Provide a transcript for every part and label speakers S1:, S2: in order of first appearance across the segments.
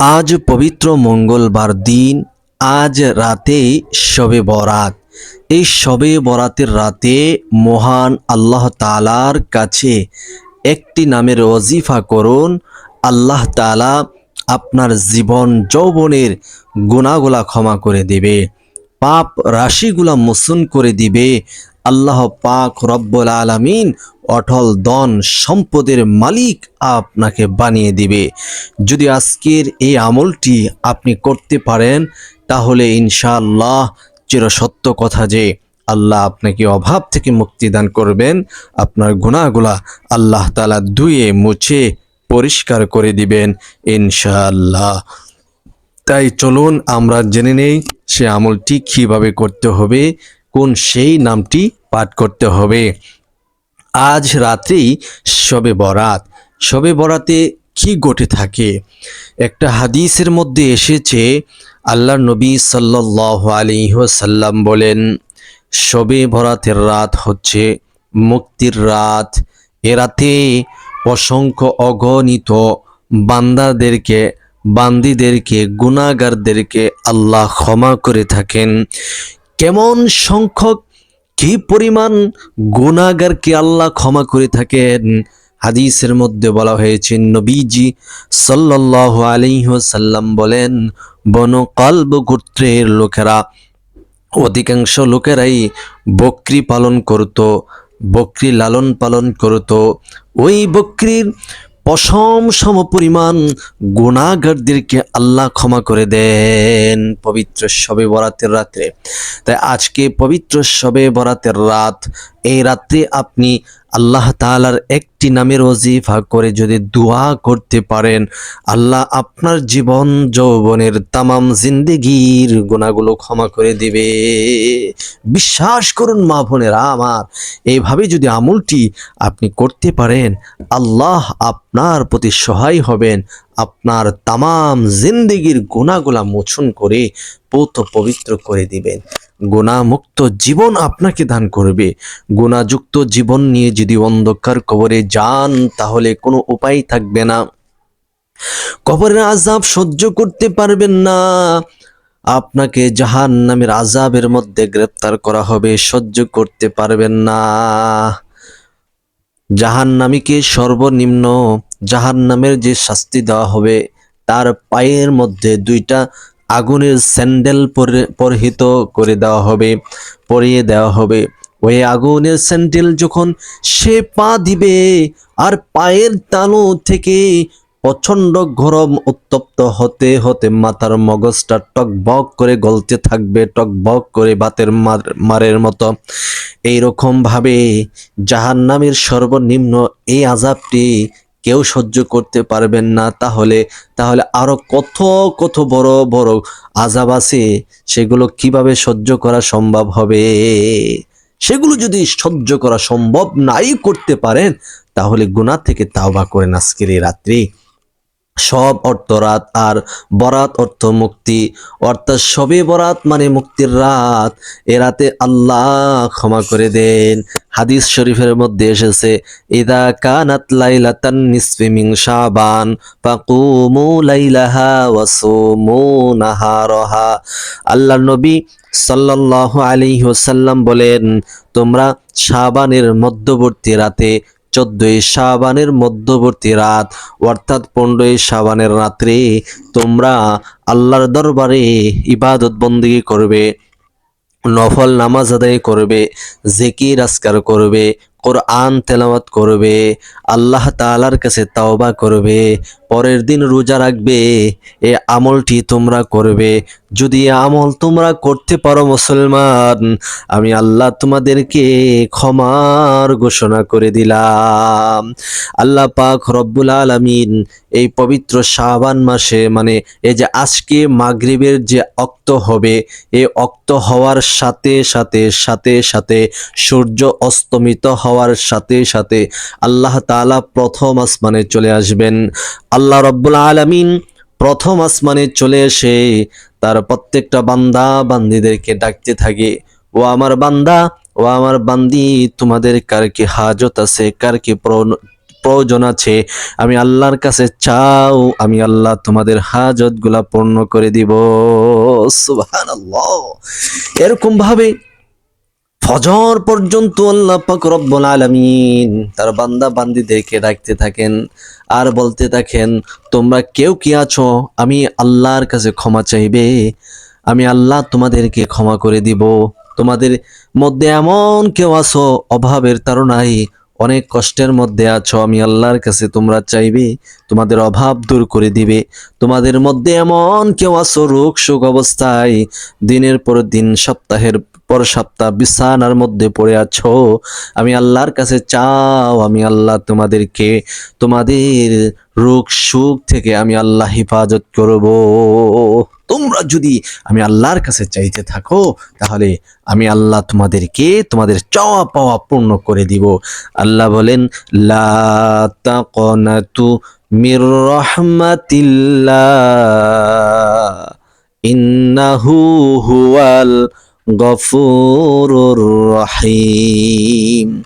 S1: আজ পবিত্র মঙ্গলবার দিন, আজ রাতে শবে বরাত। এই শবে বরাতের রাতে মহান আল্লাহ তালার কাছে একটি নামের ওজিফা করুন। আল্লাহ তালা আপনার জীবন যৌবনের গুণাগুলা ক্ষমা করে দেবে। পাপ রাশিগুলা মোচন করে দিবে। আল্লাহ পাক রব্বুল আলামিন অটল দন সম্পদের মালিক আপনাকে বানিয়ে দিবে। যদি আজকের এই আমলটি আপনি করতে পারেন, তাহলে ইনশাআল্লাহ চিরসত্য কথা যে আল্লাহ আপনাকে অভাব থেকে মুক্তি দান করবেন, আপনার গুণাগুলা আল্লাহ তালা ধুয়ে মুছে পরিষ্কার করে দিবেন ইনশাআল্লাহ। তাই চলুন আমরা জেনে নেই সে আমলটি কীভাবে করতে হবে, কোন সেই নামটি পাঠ করতে হবে। আজ রাত্রেই শবে বরাত। শবে বরাতে কি ঘটে থাকে? একটা হাদিসের মধ্যে এসেছে আল্লাহ নবী সাল্লাহ আলিহাসাল্লাম বলেন, শবে বরাতের রাত হচ্ছে মুক্তির রাত। এ রাতে অসংখ্য অগণিত বান্দাদেরকে বান্দিদেরকে গুণাগারদেরকে আল্লাহ ক্ষমা করে থাকেন। কেমন সংখ্যক, কি পরিমাণ গুণাগারকে আল্লাহ ক্ষমা করে থাকেন? হাদিসের মধ্যে বলা হয়েছে, নবীজি সাল্লাহ আলিহাসাল্লাম বলেন, বন কল্ব গোত্রের লোকেরা, অধিকাংশ লোকেরাই বকরি পালন করত, বকরি লালন পালন করত। ওই বকরির পশম সম পরিমাণ গুণাগারদেরকে আল্লাহ ক্ষমা করে দেন পবিত্র সবে বরাতের রাত্রে। তাই আজকে পবিত্র শবে বরাতের রাত, এই রাত্রে আপনি আল্লাহ তালার একটি নামের ওজিফা করে যদি দোয়া করতে পারেন, আল্লাহ আপনার জীবন, যৌবনের তামাম জিন্দেগির গুণাগুলো ক্ষমা করে দিবে। বিশ্বাস করুন মা বোনেরা আমার, এইভাবে যদি আমলটি আপনি করতে পারেন, আল্লাহ আপনার প্রতি সহায় হবেন, আপনার তামাম জিন্দেগির গুণাগুলা মোচন করে, পৌত পবিত্র করে দিবেন। গুণামুক্ত জীবন আপনাকে দান করবে। গুণাযুক্ত জীবন নিয়ে যদি অন্ধকার কবরে যান, তাহলে কোনো উপায় থাকবে না। কবরের আজাব সহ্য করতে পারবেন না। আপনাকে জাহান নামের আজাবের মধ্যে গ্রেপ্তার করা হবে, সহ্য করতে পারবেন না। জাহান নামীকে সর্বনিম্ন? জাহান নামের যে শাস্তি দেওয়া হবে, তার পায়ের মধ্যে দুইটা আগুনের স্যান্ডেল পরিহিত করে দেওয়া হবে, পরিয়ে দেওয়া হবে। ওই আগুনের স্যান্ডেল যখন সে পা দিবে আর পায়ের তালু থেকে প্রচণ্ড গরম উত্তপ্ত হতে হতে মাথার মগজটা টকবক করে গলতে থাকবে, টকবক করে বাতের মারের মতো। এইরকম ভাবে জাহান নামের সর্বনিম্ন এই আজাবটি কেউ সহ্য করতে পারবেন না। তাহলে তাহলে আরও কত কত বড় বড় আজাব আছে, সেগুলো কীভাবে সহ্য করা সম্ভব হবে? সেগুলো যদি সহ্য করা সম্ভব নাই, করতে পারেন, তাহলে গুণা থেকে তাওবা করেন আজকের এই রাত্রি। সব অর্থ রাত আর বরাত অর্থ মুক্তি। অর্থাৎ সবে বরাত মানে মুক্তির রাত। এ রাতে আল্লাহ ক্ষমা করে দেন। হাদিস শরীফের মধ্যে এসেছে, ইদা কানাত লাইলাতান নিসফি মিন শাবান ফাকুমু লাইলাহা ওয়াসুমু নাহারাহা। আল্লাহর নবী সাল্লাল্লাহু আলাইহি ওয়াসাল্লাম বলেন, তোমরা শাবানের মধ্যবর্তী রাতে চোদ্দই শাবানের মধ্যবর্তী রাত, অর্থাৎ পনেরোই শাবানের রাত্রে তোমরা আল্লাহর দরবারে ইবাদত বন্দী করবে, নফল নামাজ আদায় করবে, জেকির আসকার করবে, কোরআন তেলাওয়াত করবে, আল্লাহ তালার কাছে তাওবা করবে পরের দিন রোজা রাখবে, এ আমলটি তোমরা করবে। যদি আমল তোমরা করতে পারো মুসলমান, আমি আল্লাহ তোমাদেরকে ক্ষমার ঘোষণা করে দিলাম। আল্লাহ পাক রব্বুল আলমিন এই পবিত্র শাবান মাসে মানে এই যে আজকে মাগরিবের যে অক্ত হবে এ অক্ত হওয়ার সাথে সাথে সাথে সাথে সূর্য অস্তমিত হওয়ার সাথে সাথে আল্লাহ তালা প্রথম আসমানে চলে আসবেন। আল্লাহ রব্বুল আলমিন প্রথম আসমানে চলে এসে তার প্রত্যেকটা বান্দা বান্দিদেরকে ডাকতে থাকে, ও আমার বান্দা, ও আমার বান্দি, তোমাদের কার কি হাজত আছে, কার কি প্রয়োজন আছে? আমি আল্লাহর কাছে চাও, আমি আল্লাহ তোমাদের হাজতগুলা পূর্ণ করে দিব। সুবহানাল্লাহ। এরকম ভাবে ফজর পর্যন্ত আল্লাহ পাক রব্বুল আলামিন তার বান্দা বান্দিদেরকে ডাকতে থাকেন আর বলতে থাকেন, তোমরা কেউ কি আছো? আমি আল্লাহর কাছে ক্ষমা চাইবে। আমি আল্লাহ তোমাদেরকে ক্ষমা করে দিব। তোমাদের মধ্যে এমন কেউ আছো? অভাবের তারণাই অনেক কষ্টের মধ্যে আছো। আমি আল্লাহর কাছে তোমরা চাইবে, তোমাদের অভাব দূর করে দিবে। তোমাদের মধ্যে এমন কেউ আছো রোগ শোক অবস্থায় দিনের পর দিন, সপ্তাহের পর সপ্তাহ বিছানার মধ্যে পড়ে আছো। আমি আল্লাহর কাছে চাও, আমি আল্লাহ তোমাদেরকে, তোমাদের রোগ সুখ থেকে আমি আল্লাহ হেফাজত করব। তোমরা যদি আমি আল্লাহর কাছে চাইতে থাকো, তাহলে আমি আল্লাহ তোমাদেরকে তোমাদের চাওয়া পাওয়া পূর্ণ করে দিব। আল্লাহ বলেন, লা তাকনাতু মির রাহমাতিল্লাহ, ইন্নাহু হুয়াল গফুরুর রহিম।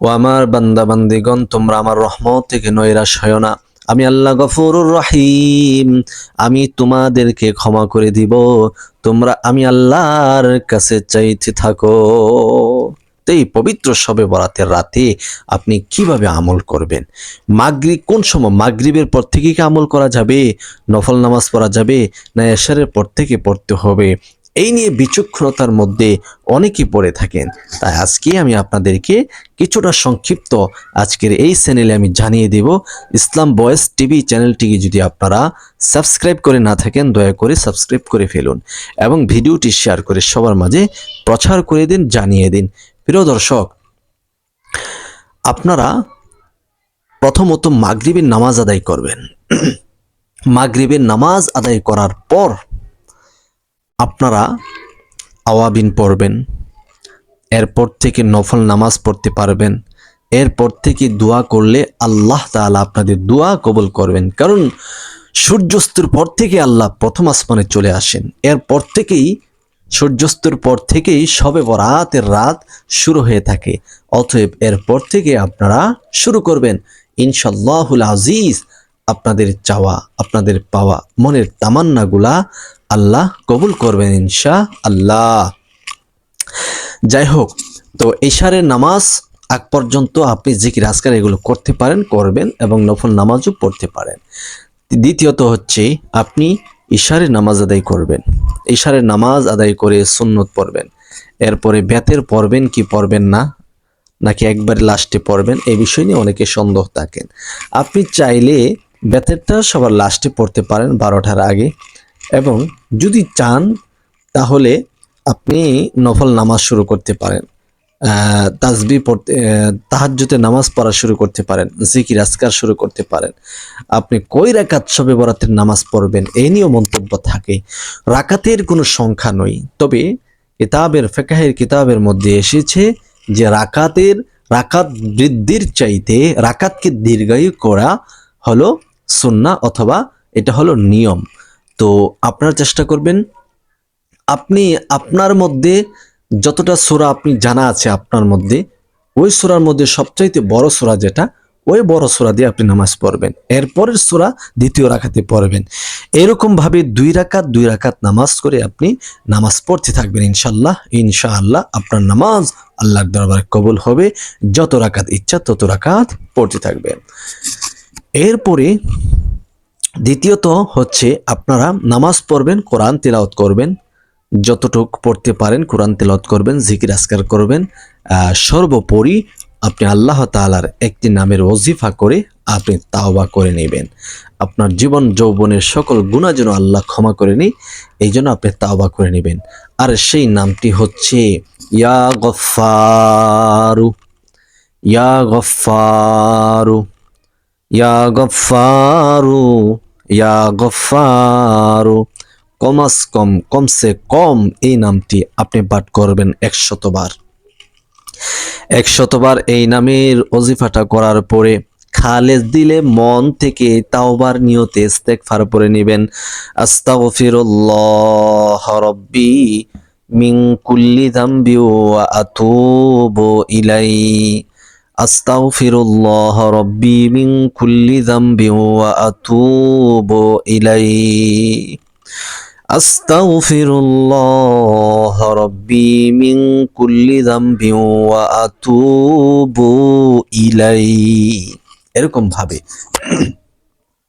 S1: ও আমার বান্দা বান্দিগণ, তোমরা আমার রহমত থেকে নৈরাশ হয় না। আমি আল্লাহ গফুরুর রহিম। আমি তোমাদেরকে ক্ষমা করে দিব। তোমরা আমি আল্লাহর কাছে চাইতে থাকো। এই পবিত্র সবে বরাতের রাতে আপনি কীভাবে আমল করবেন? মাগরি কোন সময়? মাগরিবের পর থেকে কি আমল করা যাবে? নফল নামাজ পড়া যাবে না এশারের পর থেকে পড়তে হবে? এই নিয়ে বিচক্ষণতার মধ্যে অনেকে পড়ে থাকেন। তাই আজকে আমি আপনাদেরকে কিছুটা সংক্ষিপ্ত আজকের এই চ্যানেলে আমি জানিয়ে দেব, ইসলাম বয়েস টিভি চ্যানেলটিকে যদি আপনারা সাবস্ক্রাইব করে না থাকেন, দয়া করে সাবস্ক্রাইব করে ফেলুন এবং ভিডিওটি শেয়ার করে সবার মাঝে প্রচার করে দিন, জানিয়ে দিন। প্রিয় দর্শক, আপনারা প্রথমত মাগরিবের নামাজ আদায় করবেন। মাগরিবের নামাজ আদায় করার পর আপনারা আওয়াবিন পড়বেন, এরপর থেকে নফল নামাজ পড়তে পারবেন, এরপর থেকে দোয়া করলে আল্লাহ তাআলা আপনাদের দোয়া কবল করবেন। কারণ সূর্যাস্তের পর থেকে আল্লাহ প্রথম আসমানে চলে আসেন। এরপর থেকেই, সূর্যাস্তের পর থেকেই সবে বরাতের রাত শুরু হয়ে থাকে। অতএব এরপর থেকে আপনারা শুরু করবেন। ইনশাল্লাহুল আজিজ, আপনাদের চাওয়া, আপনাদের পাওয়া, মনের তামান্নাগুলা আল্লাহ কবুল করবেন ইনশা আল্লাহ। যাই হোক, তো এশারের নামাজ আগ পর্যন্ত আপনি জিকির আজকার এগুলো করতে পারেন, করবেন এবং নফল নামাজও পড়তে পারেন। দ্বিতীয়ত হচ্ছে আপনি ইশারের নামাজ আদায় করবেন। ইশারের নামাজ আদায় করে সুন্নত পড়বেন। এরপরে বেতের পড়বেন কি পড়বেন না, নাকি একবারে লাস্টে পড়বেন এই বিষয় নিয়ে অনেকে সন্দেহ থাকেন। আপনি চাইলে বেতেরটা সবার লাস্টে পড়তে পারেন, বারোটার আগে। এবং যদি চান, তাহলে আপনি নফল নামাজ শুরু করতে পারেন। তাসবি পড়তে তাহাজ্জুতে নামাজ পড়া শুরু করতে পারেন, জিকির, আজকার শুরু করতে পারেন। আপনি কই রাকাত সবে বরাতের নামাজ পড়বেন এই নিয়েও মন্তব্য থাকে। রাকাতের কোনো সংখ্যা নয়। তবে কিতাবের, ফেকাহের কিতাবের মধ্যে এসেছে যে রাকাতের, রাকাত বৃদ্ধির চাইতে রাকাতকে দীর্ঘায়ু করা হলো সুন্না অথবা এটা হলো নিয়ম। তো আপনারা চেষ্টা করবেন, আপনি আপনার মধ্যে যতটা সোরা আপনি জানা আছে আপনার মধ্যে, ওই সোরার মধ্যে সবচাইতে বড় সোরা যেটা, ওই বড় সোরা দিয়ে আপনি নামাজ পড়বেন। এরপরের সোরা দ্বিতীয় রাখাতে পড়বেন। এরকম ভাবে দুই রাকাত দুই রাকাত নামাজ করে আপনি নামাজ পড়তে থাকবেন ইনশাল্লাহ ইনশাআল্লাহ আপনার নামাজ আল্লাহর দরবারে কবুল হবে। যত রাকাত ইচ্ছা তত রাকাত পড়তে থাকবেন এরপরে দ্বিতীয়ত হচ্ছে আপনারা নামাজ পড়বেন, কোরআন তেলাওয়াত করবেন, যতটুক পড়তে পারেন, কোরআন তেলাওয়াত করবেন, জিকির আসকার করবেন সর্বোপরি আপনি আল্লাহ তালার একটি নামের ওজিফা করে আপনি তাওবা করে নেবেন। আপনার জীবন যৌবনের সকল গুণা যেন আল্লাহ ক্ষমা করে নেই এই জন্য আপনি তাওবা করে নেবেন। আর সেই নামটি হচ্ছে ইয়া গফারু ইয়া গফারু ইয়া গফারু ইয়া গফারু কমাস কম, কমসে কম, এই নামটি আপনি পাঠ করবেন একশতবার। একশতবার এই নামের অজিফাটা করার পরে খালেজ দিলে মন থেকে তাওবার নিয়তে ইস্তেগফার পরে নেবেন। আস্তাগফিরুল্লাহ রাব্বি মিন কুল্লি যামবি ওয়া আতুবু ইলাই আস্তাগফিরুল্লাহ রব্বি মিন কুল্লি যামবি ওয়া আতুবু ইলাইহি أستغفر الله ربي من كل ذنب وأتوب إليه এরকম ভাবে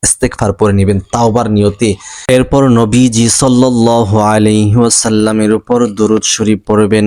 S1: ইস্তেগফার পড়ে নেবেন তাওবার নিয়তে এরপর নবীজি সাল্লাল্লাহু আলাইহি ওয়াসাল্লামের উপর দরুদ শরীফ পড়বেন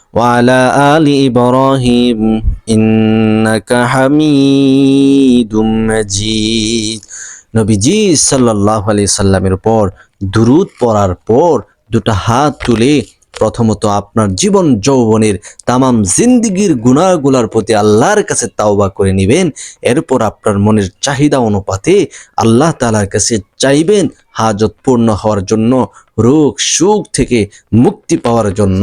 S1: وعلى آل إبراهيم إنك حميد مجيد নবীজি সাল্লাল্লাহু আলাইহি সাল্লামের উপর দুরুদ পড়ার পর দুটো হাত তুলে প্রথমত আপনার জীবন যৌবনের তামাম জিন্দিগির গুনাহগুলার প্রতি আল্লাহর কাছে তাওবা করে নেবেন এরপর আপনার মনের চাহিদা অনুপাতে আল্লাহ তাআলার কাছে চাইবেন হাজত পূর্ণ হওয়ার জন্য রোগ সুখ থেকে মুক্তি পাওয়ার জন্য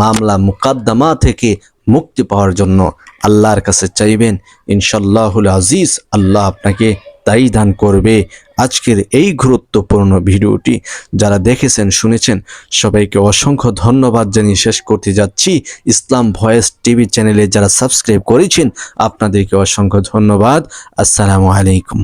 S1: মামলা মুকাদ্দমা থেকে মুক্তি পাওয়ার জন্য আল্লাহর কাছে চাইবেন। ইনশাল্লাহুল আজিজ, আল্লাহ আপনাকে তাই দান করবে। আজকের এই গুরুত্বপূর্ণ ভিডিওটি যারা দেখেছেন, শুনেছেন, সবাইকে অসংখ্য ধন্যবাদ জানিয়ে শেষ করতে যাচ্ছি। ইসলাম ভয়েস টিভি চ্যানেলে যারা সাবস্ক্রাইব করেছেন, আপনাদেরকে অসংখ্য ধন্যবাদ। আসসালামু আলাইকুম।